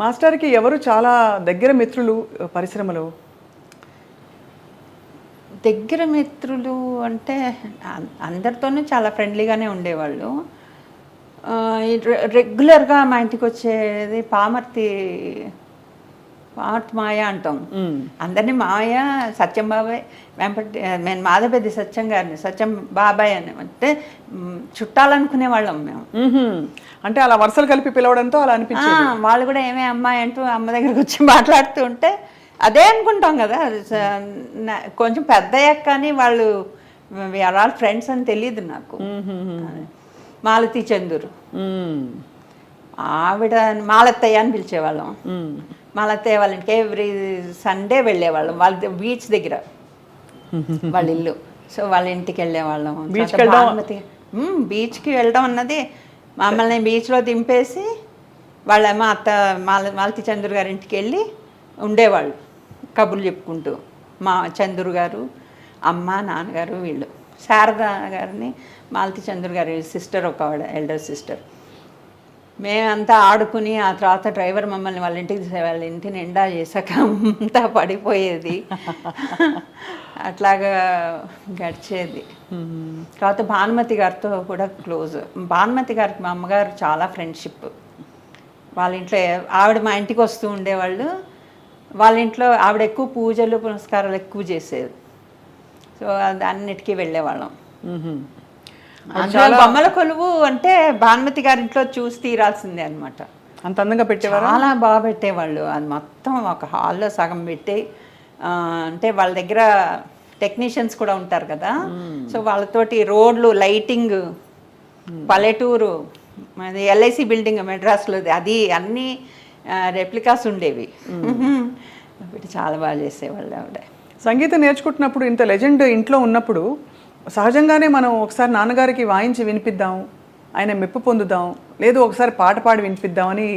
మాస్టర్కి ఎవరు చాలా దగ్గర మిత్రులు పరిశ్రమలో? దగ్గర మిత్రులు అంటే అందరితోనే అందరితోనూ చాలా ఫ్రెండ్లీగానే ఉండేవాళ్ళు. రెగ్యులర్గా మా ఇంటికి వచ్చేది పామర్తి పామర్తి మాయ అంటాం. అందరినీ మాయ సత్యం బాబాయ్ వెంపటి నేను మాధవపెద్ది సత్యం గారిని సత్యం బాబాయ్ అని అంటే చుట్టాలనుకునే వాళ్ళం మేము. అంటే అలా వరుసలు కలిపి పిలవడంతో అలా అనిపించింది. వాళ్ళు కూడా ఏమే అమ్మాయి అంటూ అమ్మ దగ్గరకు వచ్చి మాట్లాడుతూ ఉంటే అదే అనుకుంటాం కదా. కొంచెం పెద్ద అయ్యాక కానీ వాళ్ళు ఆల్ ఫ్రెండ్స్ అని తెలియదు నాకు. మాలతి చందూరు. మ్మ్. ఆవిడ మాలత్తయ్య అని పిలిచేవాళ్ళం. మాలత్తయ్య వాళ్ళ ఇంటికి ఎవ్రీ సండే వెళ్ళేవాళ్ళం. వాళ్ళ బీచ్ దగ్గర. వాళ్ళ ఇల్లు. సో వాళ్ళ ఇంటికి వెళ్ళేవాళ్ళం. బీచ్కి వెళ్ళడం అన్నది. మమ్మల్ని బీచ్లో దింపేసి వాళ్ళేమో అత్త మాల మాలతి చంద్రు గారి ఇంటికి వెళ్ళి ఉండేవాళ్ళు. కబుర్లు చెప్పుకుంటూ. మా చంద్రు గారు అమ్మ నాన్నగారు వీళ్ళు. శారద గారిని మాలతి చంద్రు గారి సిస్టర్ ఒక ఆవిడ ఎల్డర్ సిస్టర్ మేమంతా ఆడుకుని ఆ తర్వాత డ్రైవర్ మమ్మల్ని వాళ్ళ ఇంటికి వాళ్ళ ఇంటి నిండా చేశాక అంతా పడిపోయేది. అట్లాగా గడిచేది. తర్వాత భానుమతి గారితో కూడా క్లోజ్. భానుమతి గారికి మా అమ్మగారు చాలా ఫ్రెండ్షిప్. వాళ్ళ ఇంట్లో ఆవిడ మా ఇంటికి వస్తూ ఉండేవాళ్ళు. వాళ్ళ ఇంట్లో ఆవిడ ఎక్కువ పూజలు పునస్కారాలు ఎక్కువ చేసేది. సో అన్నిటికీ వెళ్ళేవాళ్ళం. బొమ్మల కొలువు అంటే భానుమతి గారి ఇంట్లో చూసి తీరాల్సిందే అనమాట అంత అందంగా పెట్టేవారా? చాలా బాగా పెట్టేవాళ్ళు. అది మొత్తం ఒక హాల్లో సగం పెట్టి అంటే వాళ్ళ దగ్గర టెక్నీషియన్స్ కూడా ఉంటారు కదా. సో వాళ్ళతోటి రోడ్లు లైటింగ్ పల్లెటూరు అది ఎల్ఐసి బిల్డింగ్ మెడ్రాస్లో అది అన్ని రెప్లికాస్ ఉండేవి. చాలా బాగా చేసేవాళ్ళు ఆవిడ. సంగీతం నేర్చుకుంటున్నప్పుడు ఇంత లెజెండ్ ఇంట్లో ఉన్నప్పుడు సహజంగానే మనం ఒకసారి నాన్నగారికి వాయించి వినిపిద్దాం ఆయన మెప్పు పొందుదాం లేదు ఒకసారి పాట పాడి వినిపిద్దామని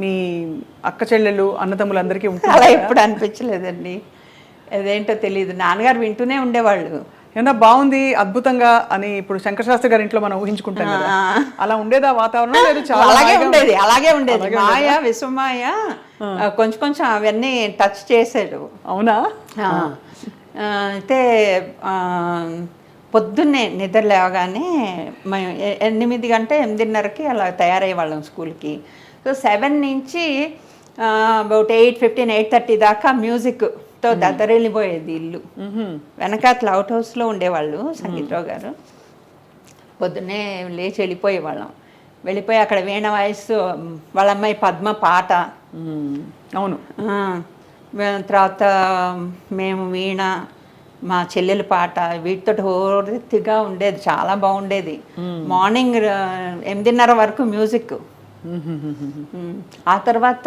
మీ అక్క చెల్లెళ్ళు అన్నదమ్ములందరికీ ఉంటుంది అలా ఎప్పుడు అనిపించలేదండి. అదేంటో తెలియదు నాన్నగారు వింటూనే ఉండేవాళ్ళు. ఏమన్నా బాగుంది అద్భుతంగా అని ఇప్పుడు శంకర శాస్త్రి గారి ఇంట్లో మనం ఊహించుకుంటాం కదా. అలా ఉండేదా వాతావరణం? లేదు చాలా అలాగే ఉండేది అలాగే ఉండేది. మాయ విశ్వమాయ కొంచెం కొంచెం అవన్నీ టచ్ చేసాడు అవునా? అయితే పొద్దున్నే నిద్ర లేవగానే మేము ఎనిమిది గంట ఎనిమిదిన్నరకి అలా తయారయ్యేవాళ్ళం స్కూల్కి. సో సెవెన్ నుంచి about eight fifteen eight thirty దాకా మ్యూజిక్తో దద్దరెళ్ళిపోయేది ఇల్లు. వెనకాతల అవుట్ హౌస్లో ఉండేవాళ్ళు సంగీతరావు గారు. పొద్దున్నే లేచి వెళ్ళిపోయేవాళ్ళం. వెళ్ళిపోయి అక్కడ వీణ వాయిస్తూ వాళ్ళ అమ్మాయి పద్మ పాట. అవును. తర్వాత మేము వీణ మా చెల్లెల పాట వీటితో హోరెత్తిగా ఉండేది చాలా బాగుండేది. మార్నింగ్ ఎనిమిదిన్నర వరకు మ్యూజిక్. ఆ తర్వాత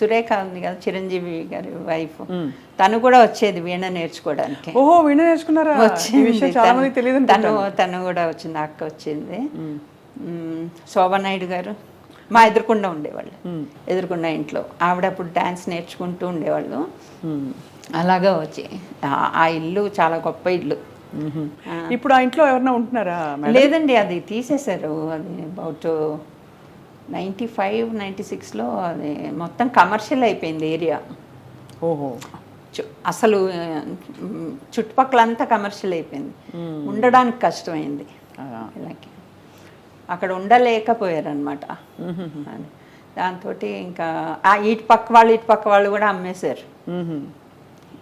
సురేఖ ఉంది కదా చిరంజీవి గారి వైఫ్. తను కూడా వచ్చేది వీణ నేర్చుకోవడానికి. ఓహో వీణ నేర్చుకున్నారా? వచ్చింది. తను- తను తను కూడా వచ్చింది అక్క వచ్చింది. మ్మ్. శోభా నాయుడు గారు. మా ఎదురుకుండా ఉండేవాళ్ళు. ఎదురుకుండా ఇంట్లో. ఆవిడ అప్పుడు డ్యాన్స్ నేర్చుకుంటూ ఉండేవాళ్ళు. అలాగా వచ్చి. ఆ- ఇల్లు చాలా గొప్ప ఇల్లు. ఇప్పుడు ఆ ఇంట్లో ఎవరన్నా ఉంటున్నారా లేదండి అది తీసేశారు. అది అబౌట్ నైంటీ ఫైవ్ నైంటీ సిక్స్లో అది మొత్తం కమర్షియల్ అయిపోయింది ఏరియా. ఓహో. అసలు చుట్టుపక్కలంతా కమర్షియల్ అయిపోయింది. ఉండడానికి కష్టమైంది. అలా. అక్కడ ఉండలేకపోయారనమాట దాంతో ఇంకా ఆ ఇటు పక్క వాళ్ళు ఇటు పక్క వాళ్ళు కూడా అమ్మేశారు. మ్మ్.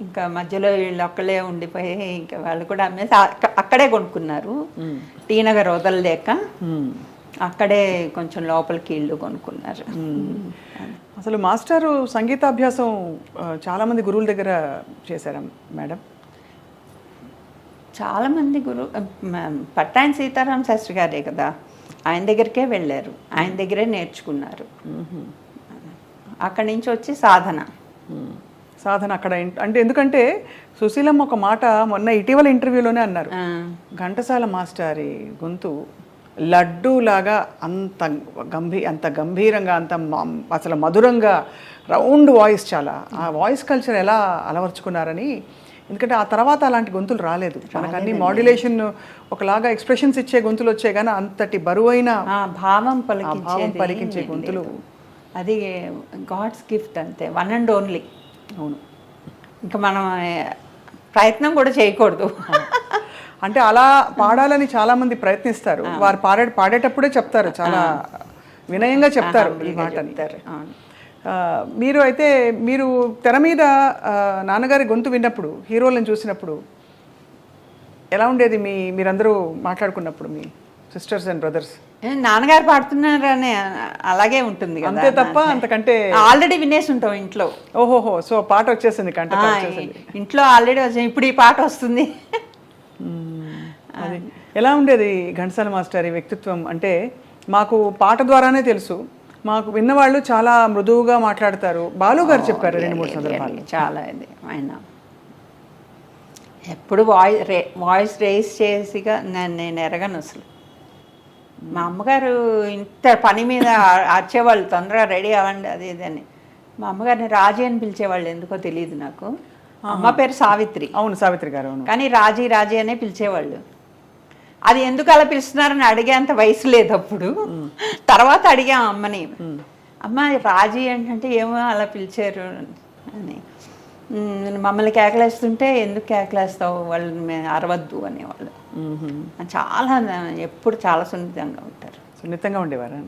ఇంకా మధ్యలో వీళ్ళు ఒక్కలే ఉండిపోయి ఇంకా వాళ్ళు కూడా అమ్మేసి అక్క- అక్కడే కొనుక్కున్నారు. టీ నగర్ వదలలేక. అక్కడే కొంచెం లోపలికి ఇల్లు కొనుక్కున్నారు. అసలు మాస్టారు సంగీతాభ్యాసం ఆ, చాలా మంది గురువుల దగ్గర చేశారా మేడం? చాలామంది గురు పట్టాయన సీతారాం శాస్త్రి గారే కదా. ఆయన దగ్గరికే వెళ్ళారు. ఆయన దగ్గరే నేర్చుకున్నారు. అక్కడి నుంచి వచ్చి సాధన. సాధన అక్కడ అంటే ఎందుకంటే సుశీలమ్మ ఒక మాట మొన్న ఇటీవల ఇంటర్వ్యూలోనే అన్నారు. ఘంటసాల మాస్టారి గొంతు లడ్డూలాగా అంత గంభీ అంత గంభీరంగా అంత అసలు మధురంగా రౌండ్ వాయిస్ చాలా. ఆ వాయిస్ కల్చర్ ఎలా అలవర్చుకున్నారని ఎందుకంటే ఆ తర్వాత అలాంటి గొంతులు రాలేదు. మనకు అన్ని మాడ్యులేషన్ ఒకలాగా ఎక్స్ప్రెషన్స్ ఇచ్చే గొంతులు వచ్చాయి కానీ అంతటి బరువైన ఆ భావం భావం పలికించే గొంతులు అది గాడ్స్ గిఫ్ట్ అంతే. వన్ అండ్ ఓన్లీ అవును. ఇంకా మనం ప్రయత్నం కూడా చేయకూడదు. అంటే అలా పాడాలని చాలా మంది ప్రయత్నిస్తారు వారు పాడే పాడేటప్పుడే చెప్తారు. చాలా వినయంగా చెప్తారు ఈ చెప్తారు. అవును. మీరు అయితే మీరు తెర మీద నాన్నగారి గొంతు విన్నప్పుడు హీరోలను చూసినప్పుడు ఎలా ఉండేది మీ మీరందరూ మాట్లాడుకున్నప్పుడు మీ సిస్టర్స్ అండ్ బ్రదర్స్? నాన్నగారు పాడుతున్నారని అలాగే ఉంటుంది అంతే తప్ప అంతకంటే ఆల్రెడీ వినేసి ఉంటాం ఇంట్లో. ఓహోహో సో పాట వచ్చేసింది కంట ఇంట్లో ఆల్రెడీ వచ్చింది ఇప్పుడు ఈ పాట వస్తుంది. ఎలా ఉండేది ఘంటసాల మాస్టర్ ఈ వ్యక్తిత్వం? అంటే మాకు పాట ద్వారానే తెలుసు. మాకు విన్నవాళ్ళు చాలా మృదువుగా మాట్లాడతారు. బాలు గారు చెప్పారు రెండు మూడు సందర్భాలు. చాలా ఇది ఆయన ఎప్పుడు వాయిస్ రే వాయిస్ రేస్ చేసిగా నేను నేను ఎరగను అసలు. మా అమ్మగారు ఇంత పని మీద అరిచేవాళ్ళు తొందరగా రెడీ అవ్వండి అది ఇది అని. మా అమ్మగారిని రాజీ అని పిలిచేవాళ్ళు ఎందుకో తెలియదు నాకు. అమ్మ పేరు సావిత్రి. అవును సావిత్రి గారు అవును. కానీ రాజీ రాజీ అనే పిలిచేవాళ్ళు. అది ఎందుకు అలా పిలుస్తున్నారని అడిగేంత వయసు లేదు అప్పుడు. తర్వాత అడిగాం అమ్మని. అమ్మ రాజీ ఏంటంటే ఏమో అలా పిలిచారు అని. "ఉమ్, మమ్మల్ని కేకలేస్తుంటే ఎందుకు కేకలేస్తావు? వాళ్ళని అరవద్దు అనేవాళ్ళు. చాలా ఎప్పుడు చాలా సున్నితంగా ఉంటారు. సున్నితంగా ఉండేవారు.